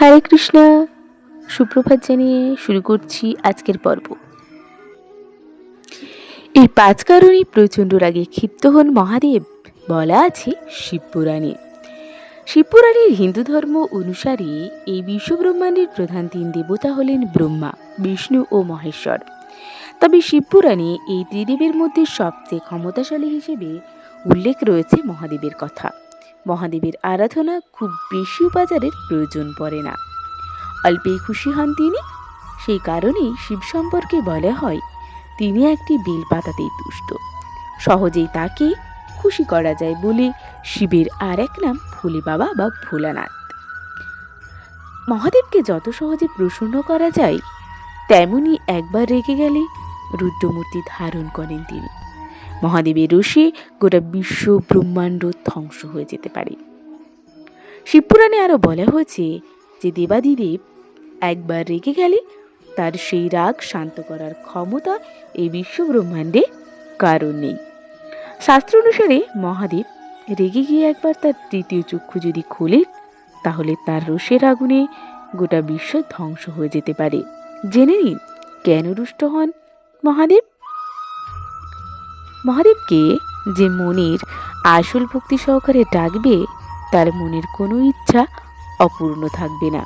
হরে কৃষ্ণ। সুপ্রভাত জানিয়ে শুরু করছি আজকের পর্ব। এই পাঁচ কারণেই প্রচণ্ড রাগে ক্ষিপ্ত হন মহাদেব। বলা আছে শিবপুরাণে। শিবপুরাণের হিন্দু ধর্ম অনুসারে এই বিশ্বব্রহ্মাণ্ডের প্রধান তিন দেবতা হলেন ব্রহ্মা, বিষ্ণু ও মহেশ্বর। তবে শিবপুরাণে এই ত্রিদেবের মধ্যে সবচেয়ে ক্ষমতাশালী হিসেবে উল্লেখ রয়েছে মহাদেবের কথা। মহাদেবের আরাধনা খুব বেশি উপাচারের প্রয়োজন পড়ে না। অল্পেই খুশি হন তিনি। সেই কারণেই শিব সম্পর্কে বলা হয়, তিনি একটি বেল পাতাতেই তুষ্ট। সহজেই তাকে খুশি করা যায় বলে শিবের আর এক নাম ভোলে বাবা বা ভোলানাথ। মহাদেবকে যত সহজে প্রসন্ন করা যায়, তেমনি একবার রেগে গেলে রুদ্রমূর্তি ধারণ করেন তিনি। মহাদেবের রোষে গোটা বিশ্ব ব্রহ্মাণ্ড ধ্বংস হয়ে যেতে পারে। শিবপুরাণে আরও বলা হয়েছে যে দেবাদিদেব একবার রেগে গেলে তার সেই রাগ শান্ত করার ক্ষমতা এই বিশ্ব ব্রহ্মাণ্ডে কারণ নেই। শাস্ত্র অনুসারে মহাদেব রেগে গিয়ে একবার তার তৃতীয় চক্ষু যদি খোলে তাহলে তার রোষের আগুনে গোটা বিশ্ব ধ্বংস হয়ে যেতে পারে। জেনে নিন কেন রুষ্ট হন মহাদেব? মহাদেবকে যে মনের আসল ভক্তি সহকারে ডাকবে, তার মনের কোনো ইচ্ছা অপূর্ণ থাকবে না।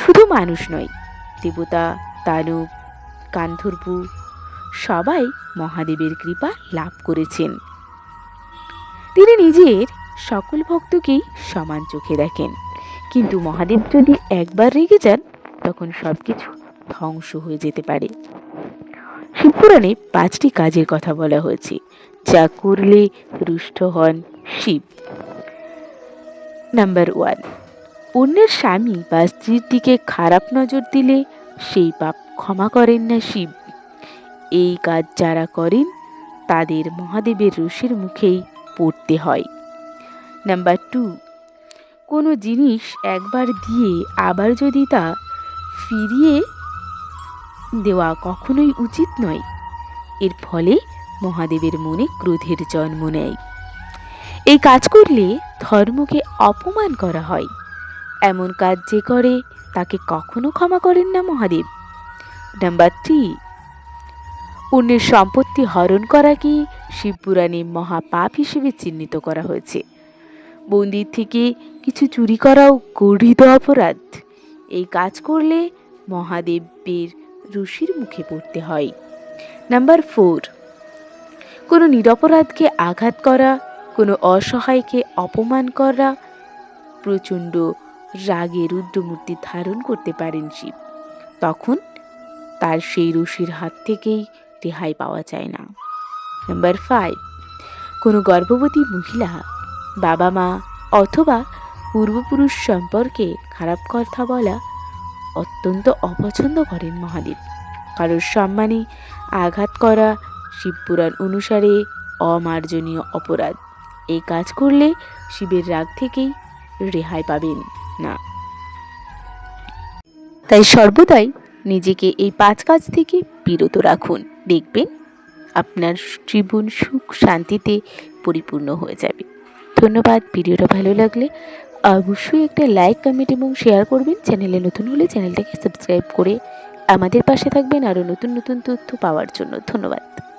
শুধু মানুষ নয়, দেবতা দানব কান্ধর্বু সবাই মহাদেবের কৃপা লাভ করেছেন। তিনি নিজের সকল ভক্তকেই সমান চোখে দেখেন। কিন্তু মহাদেব যদি একবার রেগে যান, তখন সব কিছু ধ্বংস হয়ে যেতে পারে। শিবপুরাণে পাঁচটি কাজের কথা বলা হয়েছে, যা করলে রুষ্ট হন শিব। নাম্বার ওয়ান অন্যের স্বামী বা স্ত্রীর দিকে খারাপ নজর দিলে সেই পাপ ক্ষমা করেন না শিব। এই কাজ যারা করেন, তাদের মহাদেবের রোষের মুখেই পড়তে হয়। নাম্বার টু কোনো জিনিস একবার দিয়ে আবার যদি তা ফিরিয়ে দেওয়া কখনোই উচিত নয়। এর ফলে মহাদেবের মনে ক্রোধের জন্ম নেয়। এই কাজ করলে ধর্মকে অপমান করা হয়। এমন কাজ যে করে, তাকে কখনো ক্ষমা করেন না মহাদেব। নাম্বার থ্রি অন্যের সম্পত্তি হরণ করা কি শিবপুরাণে মহাপাপ হিসেবে চিহ্নিত করা হয়েছে। মন্দির থেকে কিছু চুরি করাও গর্হিত অপরাধ। এই কাজ করলে মহাদেবের ঋষির মুখে পড়তে হয়। নাম্বার ফোর কোনো নিরপরাধকে আঘাত করা, কোনো অসহায়কে অপমান করা, প্রচণ্ড রাগে রুদ্রমূর্তি ধারণ করতে পারেন শিব। তখন তার সেই রশির হাত থেকেই রেহাই পাওয়া যায় না। নাম্বার ফাইভ কোনো গর্ভবতী মহিলা বাবা মা অথবা পূর্বপুরুষ সম্পর্কে খারাপ কথা বলা অত্যন্ত অপছন্দ করেন মহাদেব। কারোর সম্মানে আঘাত করা শিবপুরাণ অনুসারে অমার্জনীয় অপরাধ। এই কাজ করলে শিবের রাগ থেকেই রেহাই পাবেন না। তাই সর্বদাই নিজেকে এই পাঁচ কাজ থেকে বিরত রাখুন। দেখবেন আপনার জীবন সুখ শান্তিতে পরিপূর্ণ হয়ে যাবে। ধন্যবাদ। ভিডিওটা ভালো লাগলে অবশ্যই একটা লাইক কমেন্ট এবং শেয়ার করবেন। চ্যানেলে নতুন হলে চ্যানেলটাকে সাবস্ক্রাইব করে আমাদের পাশে থাকবেন। আরও নতুন নতুন তথ্য পাওয়ার জন্য ধন্যবাদ।